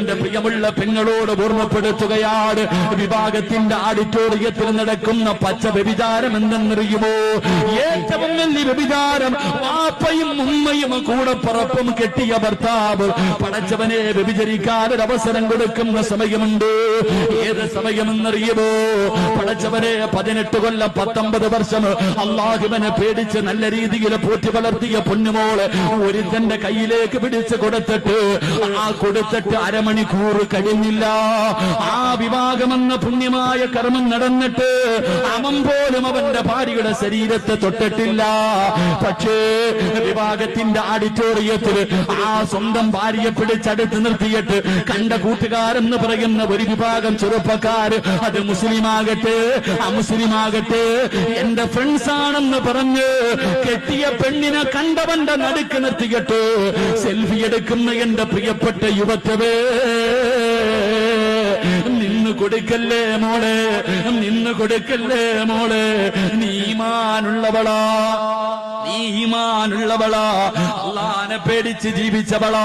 എന്റെ പ്രിയമുള്ള പെങ്ങളോട് ഓർമ്മപ്പെടുത്തുകയാണ്. വിഭാഗത്തിന്റെ ആഡിറ്റോറിയത്തിൽ നടക്കുന്ന പച്ച വ്യഭിചാരം എന്തെന്നറിയുമോ? ഏറ്റവും വലിയ വ്യഭിചാരം വാപ്പയും ഉമ്മയും കൂടെ പറപ്പും കെട്ടിയ ഭർത്താവ്. പടച്ചവനെ വ്യഭിചരിക്കാൻ ഒരു അവസരം കൊടുക്കുന്ന സമയമുണ്ട്. ഏത് സമയമെന്നറിയുമോ? പടച്ചവനെ പതിനെട്ട് കൊല്ലം പത്തൊമ്പത് വർഷം അള്ളാഹുവിനെ പേടിച്ച് നല്ല രീതിയിൽ പോറ്റി വളർത്തിയ പൊന്നുമോൾ ഒരുത്തന്റെ കയ്യിലേക്ക് പിടിച്ച് കൊടുത്തിട്ട് ആ കൊടുത്തിട്ട് അരമണിക്കൂർ കഴിഞ്ഞില്ല. ആ വിവാഹമെന്ന പുണ്യമായ കർമ്മം നടന്നിട്ട് അവൻ പോലും അവന്റെ ഭാര്യയുടെ ശരീരത്തെ തൊട്ടിട്ടില്ല. പക്ഷേ വിവാഹത്തിന്റെ ഓഡിറ്റോറിയത്തിൽ ആ സ്വന്തം ഭാര്യയെ പിടിച്ചടുത്ത് നിർത്തിയിട്ട് കണ്ട കൂട്ടുകാരെന്ന് പറയുന്ന ഒരു വിഭാഗം ചെറുപ്പക്കാർ അത് മുസ്ലിമാകട്ടെ അമുസ്ലിമാകട്ടെ എന്റെ ഫ്രണ്ട്സ് ആണെന്ന് പറഞ്ഞ് കെട്ടിയ പെണ്ണിനെ കണ്ടവന്റെ നടുക്ക് നിർത്തിയിട്ട് സെൽഫി എടുക്കുന്ന എന്റെ പ്രിയപ്പെട്ട യുവത്വേ നിന്ന് കൊടുക്കല്ലേ മോളെ നിന്ന് കൊടുക്കല്ലേ മോളെ. നീമാനുള്ളവളാ നീമാനുള്ളവളാ. അള്ളാനെ പേടിച്ച് ജീവിച്ചവളാ.